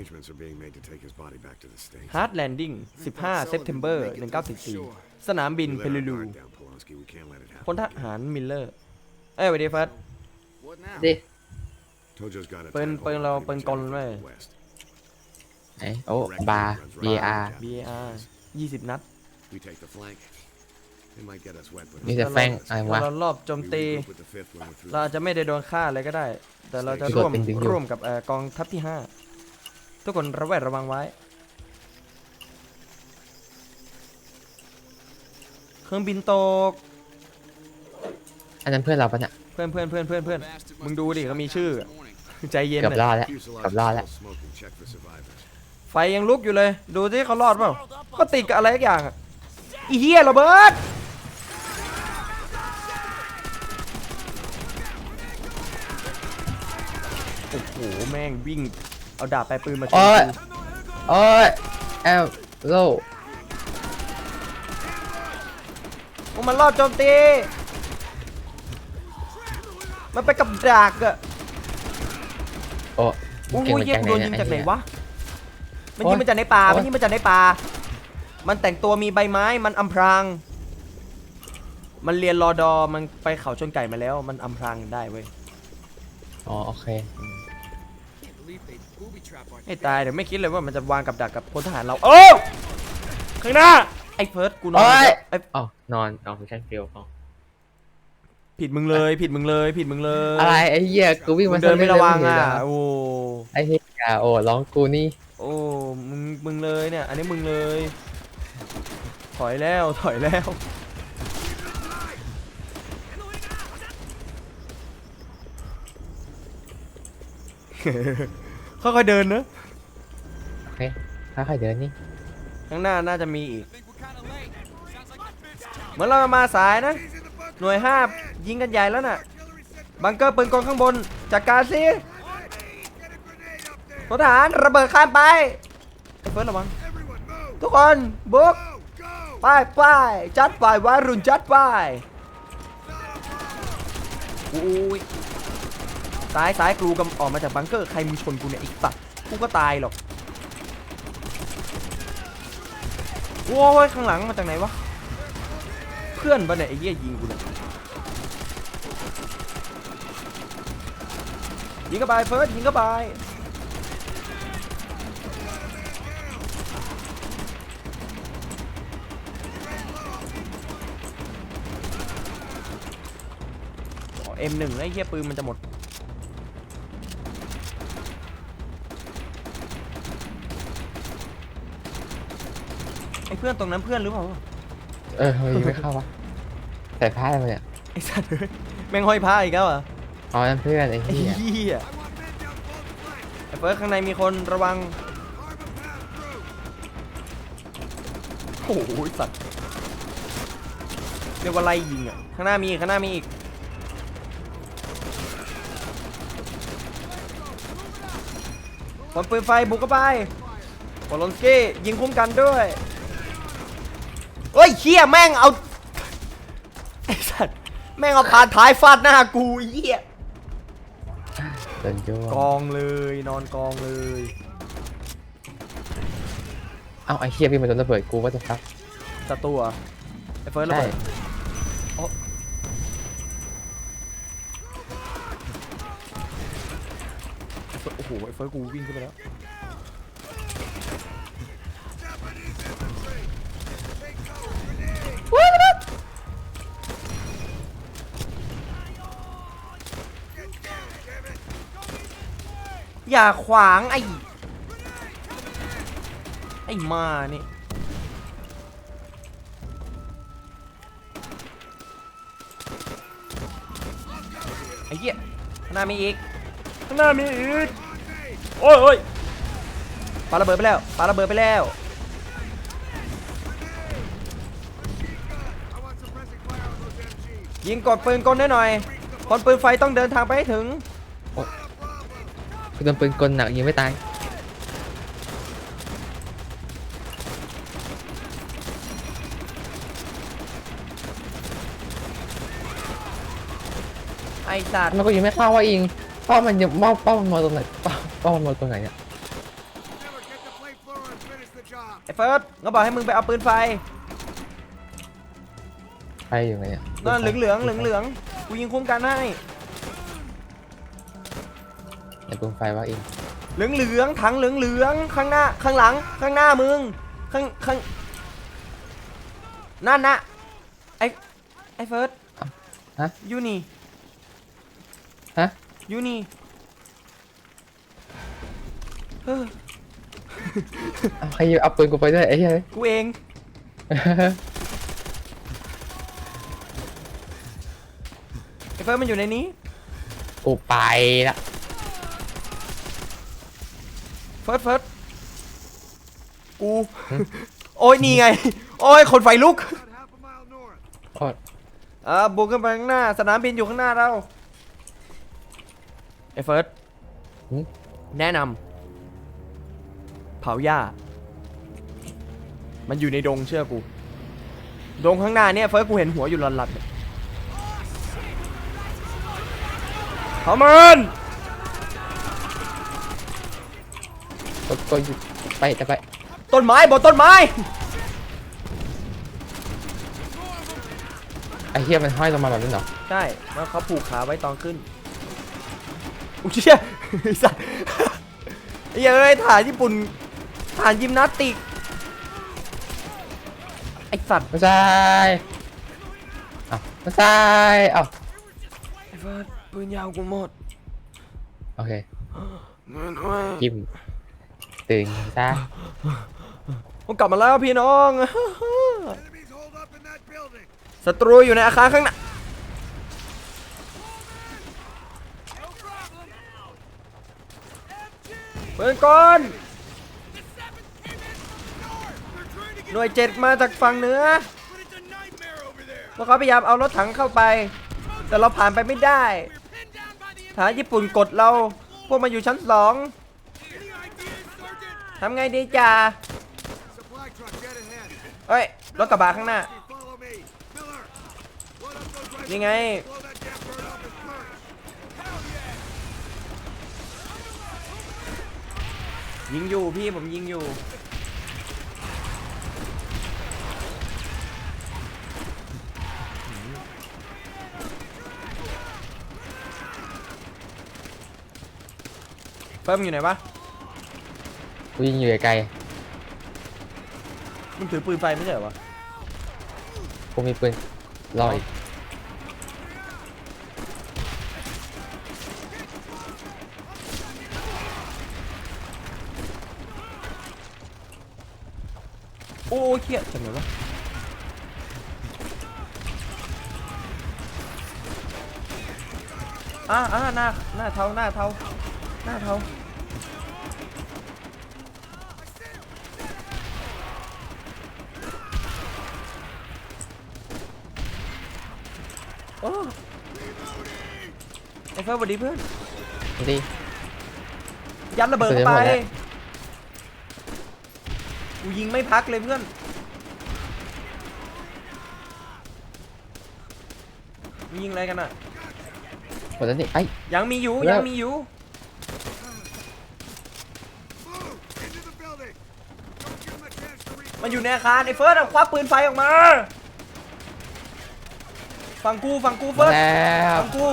Arrangements are being made to take his body back to the States. Hard Landing 15 September 1944 สนามบิน We เป let รู our ลู guard down, Polanski. We can't let it พล happen. ทหารมิลเลอร์ เอ้ยสวัสดีเฟิร์ส What now? ดิ Tojo's got a ปืน tight hold ปืน on เรา pretty ปืน much กล everything เว้ย to the west. ไหนโอ้ บาร์ BAR BAR 20 นัด We take the flank. They might get us wet, but มี it's แต่ not แฟง us. อะไรเราวะรอบโจม We ตี regroup with the fifth when we're through. เราอาจจะไม่ได้โดนฆ่าอะไรก็ได้ แต่เราจะคือร่วมเป็นดึงอยู่ร่วมกับเอ่อกองทัพที่ 5 ทุกคนระแวดระวังไว้ เครื่องบินตก อันนั้นเพื่อนเราปะเนี่ยเพื่อนเพื่อนเพื่อนเพื่อนเพื่อน Bastard must มึงดูดิเขามีชื่อ this morning. ใจเย็นเกือบหรน่ออยดแล้ว Fuselage เกือบรอดแล้ว full smoking. Check for survivors. ไฟยังลุกอยู่เลย ดูที่เขารอดเปล่าก็ติดกับอะไรสักอย่างอะอีเหี้ยระเบิด โอ้โห แม่งวิ่ง เอาดาบไปลายปืนมาชนโอ้ย กูโอ้ยแอลโลพวกมันรอดโจมตี มันไปกับดักอะโอ้โอ้เก่งโหมาเหี้ยจากโดนไหนยิงเนี่ยจากไหนไอ้เหี้ยวะ มันยิงมาจากในป่าโอ๊ยมันยิงมาจากในป่า มันแต่งตัวมีใบไม้ มันอำพราง มันเรียนรอดอ มันไปเขาชนไก่มาแล้ว มันอำพรางได้เว้ย อ๋อโอเค Can't believe they booby trap our ให้ตายเดี๋ยวไม่คิดเลยว่ามันจะวางกับดักกับพลทหารเราโอ้ข้างหน้าไอ้เฟิร์สกูนอนโอ๊ยไอ้อ๋อนอนเอามิชชั่นฟิลอ๋อผิดมึงเลยผิดมึงเลยผิดมึงเลยอะไรไอ้เหี้ยกูวิ่งมึมางเดินไม่ระวังเร็อะๆเลยเหรโอ้ไอ้เหี้ยโอ้ร้องกูนี่โอ้มึงมึงเลยเนี่ย อันนี้มึงเลย ถอยแล้วถอยแล้ว ค่อยๆเดินนะโอเคค่อยๆเดินนี่ข้างหน้าน่าจะมีอีก think we're kind of late. Sounds like the fifth tower. เหมือนเรามาสายนะ หน่วยห้ายิงกันใหญ่แล้วน่ะ บังเกอร์ปืนกลข้างบนจัดการสิทหารระเบิดข้ามไปไอ้เฟิร์สระวังทุกคนบุกไปไปจัดไปวารุณจัดไปอุ้ย ซ้ายซ้ายกลูกำออกมาจากบังเกอร์ใครมึงชนกูเนี่ยไอีกสัตว์กูก็ตายหรอกโอ้ยข้างหลังมาจากไหนวะเพื่อนปะเนี่ยไอ้เหี้ยยิงกูเนี่ยยิงเข้าไปเฟิร์สยิงเข้าไปเอ็มหนึ่งไอ้เหี้ยปืนมันจะหมด เพื่อนตรงนั้นเพื่อนหรือเปล่าวะเออเฮ้ยไม่เข้าวะใส่ผ้าอะไรมาเนี่ยไอ้สัตว์เอ้ยแม่งห้อยผ้าอีกแล้วเหรอะอ๋อนั่นเพื่อนไอ้ไอ้เหี้ยเหี้ยไอ้เฟิร์สข้างในมีคนระวังโอ้โหสัตว์เรียกว่าไล่ยิงอะข้างหน้ามีอีกข้างหน้ามีอีกผลปืนไฟบุกเข้าไปบอลอนสกี้ยิงคุ้มกันด้วย เฮ้ยเชี่ยแม่งเอาไอ้สัตว์แม่งเอาผ่านท้ายฟาดหน้ากูไอ้เหี้ยเดินยั่วกองเลยนอนกองเลยเอ้าไอ้เหี้ยพี่งมาโดนระเบิดกูว่าจะฟักศัตรูเหรอไอ้เฟิร์สระใช่เบิดโอ้ไอ้เฟิร์สโอ้โหไอ้เฟิร์สกูวิ่งขึ้นไปแล้วว้ อย่าขวางไอ้ ไอ้มานี่ไอ้เหี้ยข้างหน้ามีอีกข้างหน้ามีอีก โอ้ยโอ้ยปาระเบิดไปแล้วปาระเบิดไปแล้ว ยิงกดปืนกลได้หน่อยคนปืนไฟต้องเดินทางไปให้ถึงกู โดนปืนกลหนักยิงไม่ตาย ไอ้สัตว์มันก็ยิงไม่เข้าว่าอิงเป้ามันยังเป้าเป้ามันมาตรงไหนเป้าเป้ามันมาตรงไหนเนี่ยอ้เฟิร์สก็บอกให้มึงไปเอาปืนไฟไปอยู่ไงเนี่ยนั่นเหลืองเหลืองเหลืองเหลืองๆกูยิงคุ้มกันให้ ไอ้ปืนไฟว่าเองเหลืองเหลืองๆถังเหลืองเหลืองๆข้างหน้าข้างหลังข้างหน้ามึงข้างข้างนั่นนะไอ้ไอ้เฟิร์สฮะยูนี่ฮะยูนี่เฮ้อเอาใครเอาปืนกูไปด้วยไอ้เหี้ยกูเอง ไอ้เฟิร์สมันอยู่ในนี้กูไปละเฟิร์สเฟิร์สกูโอ้ยนี่ไง โอ้ยคนไฟลุก About half a mile north. โคตรอ่าบุกขึ้นไปข้างหน้า สนามบินอยู่ข้างหน้าเราไอ้เฟิร์สหึ แนะนำเผาหญ้า มันอยู่ในดงเชื่อกู ดงข้างหน้าเนี่ยเฟิร์สกูเห็นหัวอยู่หลันๆเนี่ยเผามัน ก็ก็หยุดไปจะไปต้นไม้บนต้นไม้ไอ้เหี้ยมันห้อยลงมาแบบนี้เหรอใช่แล้วเขาผูกขาไว้ตอนขึ้นอุ้ยเชี่ยไอ้สัสไอ้เหี้ยเอ้ยฐานญี่ปุ่นฐานยิมนาสติกไอ้สัตว์ไม่ใช่เอ้าไม่ใช่เอ้าไอ้เฟิร์สปืนยาวกูหมดโอเคเงินไว้กิม ตื่นซะผมกลับมาแล้วพี่น้อง ศัตรูอยู่ในอาคารข้างหน้าเปิดก่อน หน่วยเจ็ดมาจากฝั่งเหนือพวกเขาพยายามเอารถถังเข้าไป แต่เราผ่านไปไม่ได้ทหารญี่ปุ่นกดเรา พวกมันอยู่ชั้นสอง ทำไงดีจ่าเฮ้ย รถกระบะข้างหน้า นี่ไง ยิงอยู่พี่ผมยิงอยู่ เพิ่มอยู่ไหนวะ กูยิงอยู่ไกลมึงถือปืนไฟไม่ใช่เหรอวะๆกูมีปืนรออีกโอ้ยเครียดจังเลยวะอ่าอ่าหน้าหน้าเทาหน้าเทาหน้าเทา โอ้ไอ้เฟิร์สสวัสดีเพื่อน ดี ยัดระเบิดเข้าไป เสร็จหมดแล้ว กูยิงไม่พักเลยเพื่อนมึงยิงอะไรกันอะ หมดแล้วนี่ไอ้ยังมีอยู่แล้วยังมีอยู่ Move into the building. Don't give him a chance to reach. มันอยู่ในอาคารไอ้เฟิร์สเอาควักปืนไฟออกมา ฝั่งกูฝั่งกูมาเฟิร์สแล้วฝั่งกู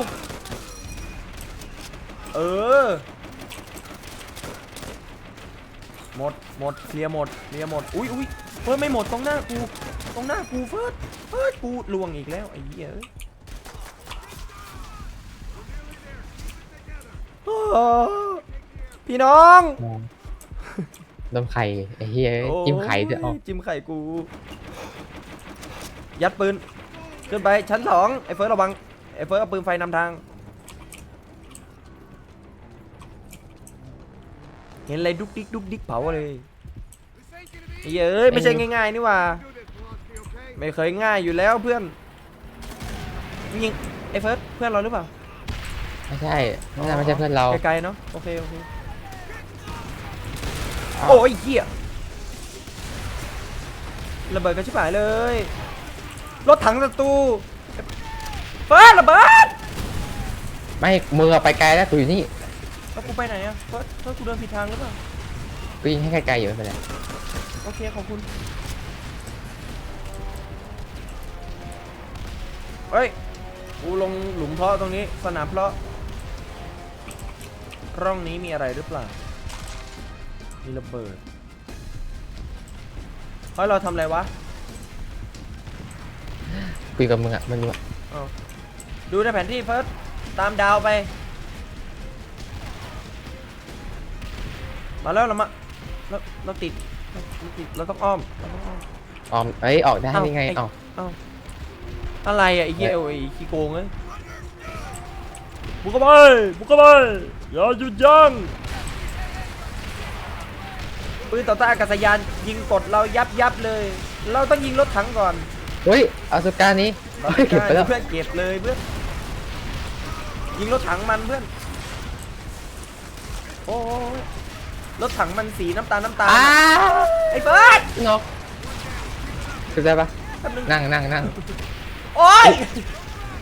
เออหมดหมดเคลียร์หมดเคลียร์หมดอุ้ยอุ้ยเฟิร์สไม่หมดตรงหน้ากูตรงหน้ากูเฟิร์สเฟิร์สกูลวงอีกแล้วไอ้เหี้ยเอ้ยโอ้พี่น้องมองดมไข่ไอ้เหี้ยจิ้มไข่ด้วยอ๋อโจิ้มไข่กู ยัดปืน ขึ้นไปชั้นสองไอ้เฟิร์สระวังไอ้เฟิร์สเอาปืนไฟนำทาง เห็นอะไรดุกดิกดุกดิกเผาเลย This ain't gonna be ไอ้เหี้ยเอ้ยไม่ใช่ง่ายๆนี่หว่า do this, Volonsky, okay? ไม่เคยง่ายอยู่แล้วเพื่อนยิงไอ้เฟิร์สเพื่อนเราหรือเปล่าไม่ใช่ไม่ใช่ไม่ใช่เพื่อนเราไกลๆเนาะโอเคโอเคโอ้ยเหี้ยระเบิดกันชิบหายเลย รถถังศัตรูเฟิร์สระเบิดไม่มือไปไกลแล้วกูอยู่นี่แล้วกูไปไหนอะเฟิร์สเฟิร์สกูเดินผิดทางหรือเปล่ากูยิงให้ไกลๆอยู่ไม่เป็นไรโโอเคขอบคุณเฮ้ยกูลงหลุมเพาะตรงนี้สนามเพาะร่องนี้มีอะไรหรือเปล่ามีระเบิดเฮ้ยเราทำอะไรวะ คุยกับมึงอะมันรู้อะอ้าวดูในแผนที่เฟิร์สตามดาวไป มาแล้วเรามาเราเราติดเราเราติดเราต้องอ้อมเราต้องอ้อม ออมเอ้ยออกได้เอ้ายังไงไอ้เอ้าเอ้าอะไรอะไอ้เหี้ยไอ้ขี้โกงเอ้ยบุกเข้าไปบุกเข้าไปอย่าหยุดยั้งปืนต่อต้านอากาศยานยิงกดเรายับยับเลย เราต้องยิงรถถังก่อน เฮ้ยเอาสการนี้เฮ้ยเก็บไปแล้วเพื่อนเก็บเลยเพื่อนยิงรถถังมันเพื่อนโอ้ยรถถังมันสีน้ำตาลน้ำตาลอ้าไอ้เฟิร์สนกคือได้ปะแป๊บนึงนั่งนั่งนั่งโอ้ย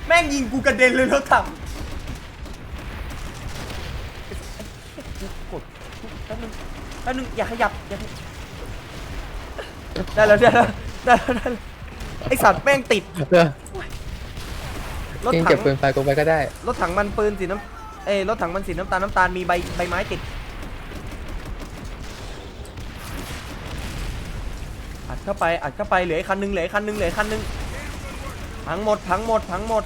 แม่งยิงกูกระเด็นเลยรถถังกดแป๊บนึงแป๊บนึงอย่าขยับอย่าขยับได้แล้วได้แล้วได้แล้ว ได้แล้วไอสัตว์แม่งติดเออรถจริงถัเก็บงปืนไฟกูไปก็ได้ รถถังมันปืนสีน้ำเอ้ยรถถังมันสีน้ำตาลน้ำตาลมีใบใบไม้ติดอัดเข้าไปอัดเข้าไปเหลืออกคันหนึงเหลืออกคันหนึงเหลืออกคันหนึงพังหมดพังหมดพังหมด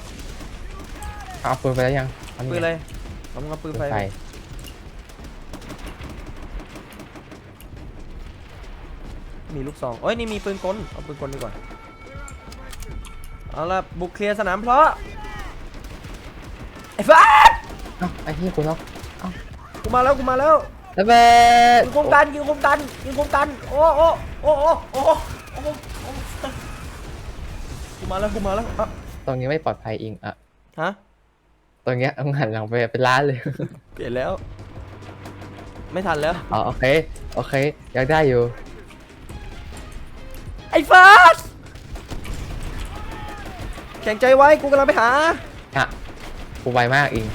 เอาปืนไปแล้วยังานี่ปืนอะไรผมเอาปืปืนนไฟไฟมีลูกซองเอ้ยนี่มีปืนกลเอาปืนกลดีกว่า เอาละบุกเคลียร์สนามเพลาะไอ้ฟ้าดเอ้าไอ้ที่กูนกกูมาแล้วกูมาแล้วระเบิดยิงคมกันยิงคมกันยิงคมกันโอ้โอ้โอ้โอ้โอ้โอ้โอ้กูมาแล้วกูมาแล้วอะตรงนี้ไม่ปลอดภัยอิงอะฮะตรงเนี้ยเอาหันหลังไปเป็นล้านเลย เปลี่ยนแล้ว ไม่ทันแล้วอ๋อโอเค โอเค ยังได้อยู่ไอ้ฟ้าด แข็งใจไว้กูกำลังไปหา อะกูไวมากอิง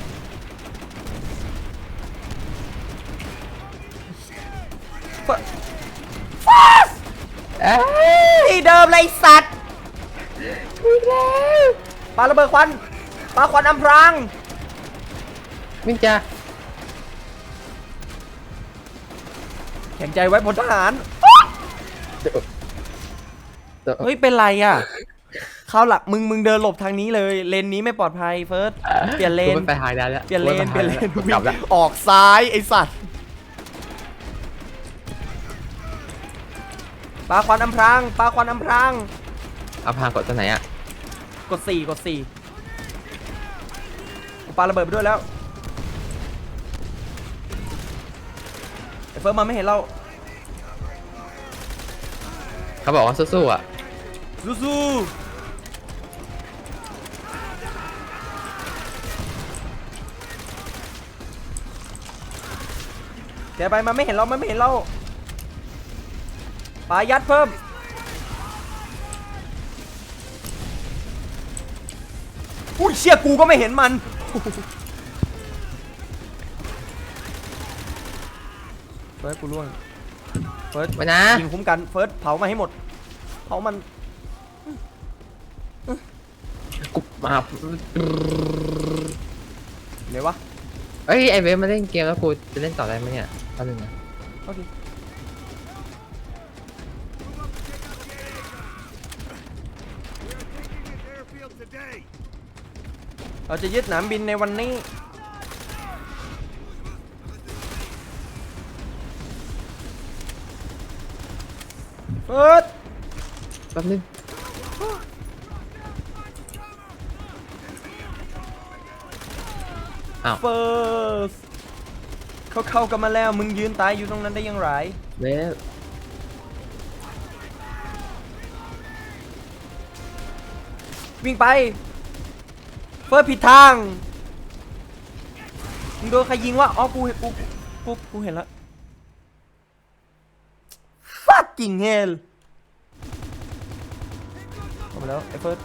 เอ้ยที่เดิมเลยไอ้สัตว์ปาระเบิดควันปาควันอำพรางวิ่งจ้าแข็งใจไว้พลทหารเดี๋ยวเดี๋ยวเฮ้ย เป็นไรอะ เขาวหลักมึงมึงเดินหลบทางนี้เลยเลนนี้ไม่ปลอดภัยเฟิร์สเปลี่ยนเลนกูไม่ไปหายได้แล้วเปลี่ยนเลนกูเปลี่ยนเลนไม่ไปหาแล้วกลับแล้วออกซ้ายไอสัตว์ปาควันอำพรางปาควันอำพรางเอาพางกดตัวไหนอะกดสี่กดสี่กูปาระเบิดไปด้วยแล้วไอเฟิร์สมาไม่เห็นเราเขาบอกว่าสู้ๆอะสู้ๆ แกไปมาไม่เห็นเรามันไม่เห็นเราปายัดเพิ่ม อุ้ยเชี่ยกูก็ไม่เห็นมัน เฟิร์สกูร่วง เฟิร์สไปนะ ยิงคุ้มกัน เฟิร์สเผามาให้หมด เผามันกูมาเดี๋ยววะ เอ้ยไอเวฟมาเล่นเกมแล้วกูจะเล่นต่อได้ไหมเนี่ยต อนนึงนะโอเค Taking this airfield today. เราจะยึดสนามบินในวันนี้เฟิร์สแป๊บนึงอ้าวเฟิร์ส เขาเข้ากันมาแล้วมึงยืนตายอยู่ตรงนั้นได้อยังไงเวฟวิ่งไป เฟิร์สผิดทาง มึงโดนใครยิงวะ อ๋อ กูเห็นกูกูกูเห็นแล้ว fucking hell เข้ามาแล้วไอ้เฟิร์ส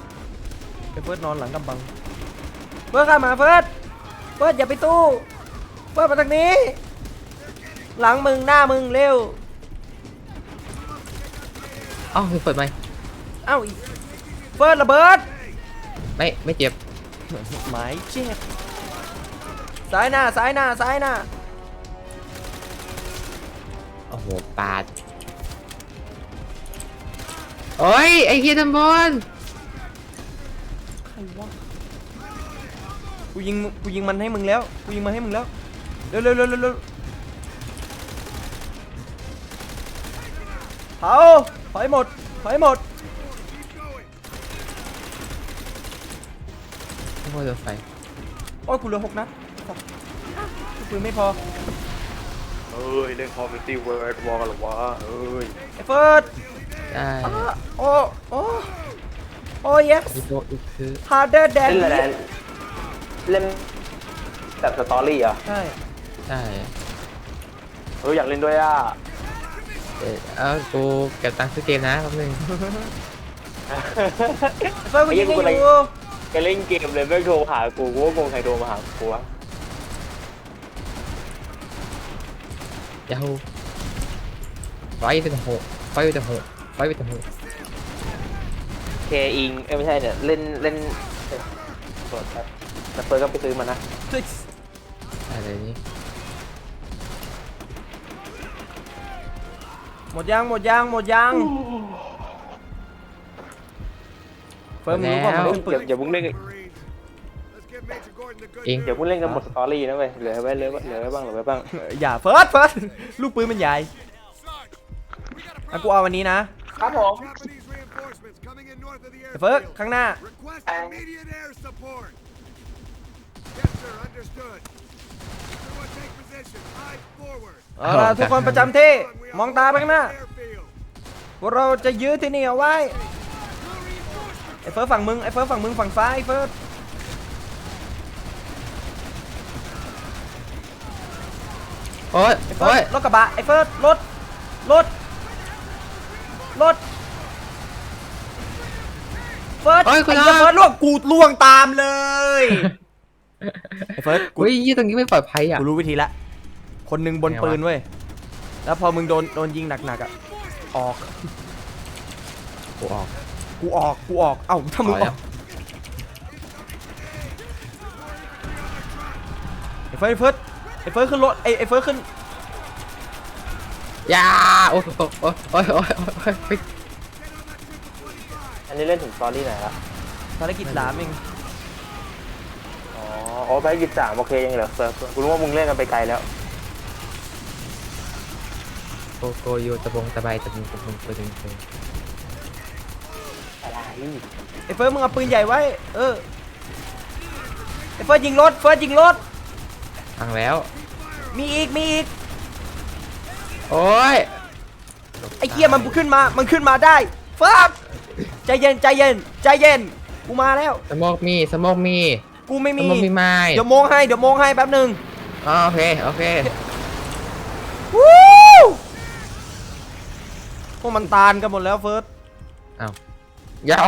ไอ้เฟิร์สนอนหลังกำบัง เฟิร์สข้ามมาเฟิร์ส เฟิร์สอย่าไปตู้ เฟิร์สมาทางนี้ หลังมึงหน้ามึงเร็วเอ้าคือเปิดไหมค์เอ้าอีเฟิร์สระเบิด ไม่ไม่เจ็บหมายเจ็บซ้ายหน้าซ้ายหน้าซ้ายหน้าโอ้โหปาดโอ้ยไอ้เฮียดัมบอลใครวะกูยิงกูยิงมันให้มึงแล้วกูยิงมันให้มึงแล้ว เร็วเร็วเร็วเร็วเร็วเผาถอยหมดถอยหมดโอ้โหโดนไฟโอ้ยกูเหลือหกนัดปืนไม่พอเอ้ยเล่นคอมมิตี้เวิร์ดวอลหรอวะเอ้ยไอ้เฟิร์สได้อ้าโอ้โอ้โอ้ yes อีโดอีกคือ harder than เล่นอะไร this เล่นแบบสตอรี่เหรอะใช่ ใช่เอออยากเล่นด้วยอะเออเอากูเก็บตังค์ซื้อเกมนะแป๊บนึงไอ้เฟิร์สกูยิงให้อยู่แกเล่นเกมเลยไม่โทรหากูกูก็งงใครโทรมาหากูวะยาฮูไฟเป็นหกไฟเป็นหกไฟเป็นหกเคอิงเอ้ยไม่ใช่เนี่ยเล่นเล่นเอ้ยโทษครับแต่เปิดก็ไปซื้อมานะอะไรนี่ หมดยังหมดยังหมดยังเฟิร์สมึงรู้ป่ะมันขึ้นปือย่านอย่าเพิ่งเล่น Marines. Let's give Major Gordon the good เองอย่าเพิ่งเล่นกันหมดสตอรี่นะเว้ยเหลือไว้เหลือไว้เหลือไว้บ้างเหลือไว้บ้างอย่าเฟิร์สเฟิร์สลูกปืนมันใหญ่อะกูเอาวันนี้นะครับผม Japanese reinforcements coming in north of the ไอ้เฟิร์ส airfield. ข้างหน้า Request immediate air support. Yes, sir. Understood. Everyone take position. Eye forward. เอาล่ะทุกคนประจำที่ We มองตาไปข้างหน้า Airfield. พวกเราจะยื้อที่นี่เอาไว้ ไอ้เฟิร์สฝั่งมึง ไอ้เฟิร์สฝั่งมึงฝั่งซ้ายไอ้เฟิร์สโอ้ยไอ้เฟิโอ้ร์ยสรถกระบะ ไอ้เฟิร์สรถ รถ รถ เฟิร์สโอ้ไอ้ยคุณเหี้ยอา เฟิร์สล่วงกูล่วงตามเลย ไอ้เฟิร์สกูอุ้ยยี่ตรงนี้ไม่ปลอดภัยอะ กูรู้วิธีละ คนหนึ่งบนไงวะ ปืนเว้ย แล้วพอมึงโดนโดนยิงหนักๆอะ ออก กูออก กูออก กูออก เอ้าถ้ามึงออกอแล้อกว ไอ้เฟิร์สไอ้เฟิร์สไอ้เฟิร์สขึ้นรถไอ้ไอ้เฟิร์สขึ้น ยาโอ้ยโอ้ยโอ้ยโอ้ยโอ้ยโอ้ยโอ้ยอันนี้เล่นถึงสตอรี่ไหนละภารกิจสามเองอ๋ออ๋อไปกิจสามโอเคยังเหลือเซิร์ฟกูรู้ว่ามึงเล่นกันไปไกลแล้ว โกโกโยตะบงตะไบตะบงตะบงตะบงตะบงอะไรไอ้เฟิร์สมึงเอาปืนใหญ่ไว้ เออไอ้เฟิร์สยิงรถ เฟิร์สยิงรถพังแล้ว มีอีก มีอีก โอ้ยไอ้เคียมันขึ้นมา มันขึ้นมาได้เฟิร์สใจเย็น ใจเย็น ใจเย็น กูมาแล้ว สโมกมีสโมกมีกูไม่สมี โมกมีไม้เดี๋ยวโมงให้ เดี๋ยวโมงให้แป๊บหนึ่ง อ๋อโอเค โอเค วู้ พวกมันตานกันหมดแล้วเฟิร์สอ้าวอย่า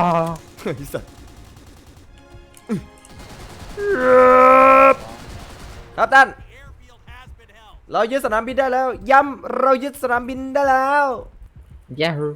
เฮ้ยสัสครับท่าน เรายึดสนามบินได้แล้ว ย้ำเรายึดสนามบินได้แล้วอย่าฮู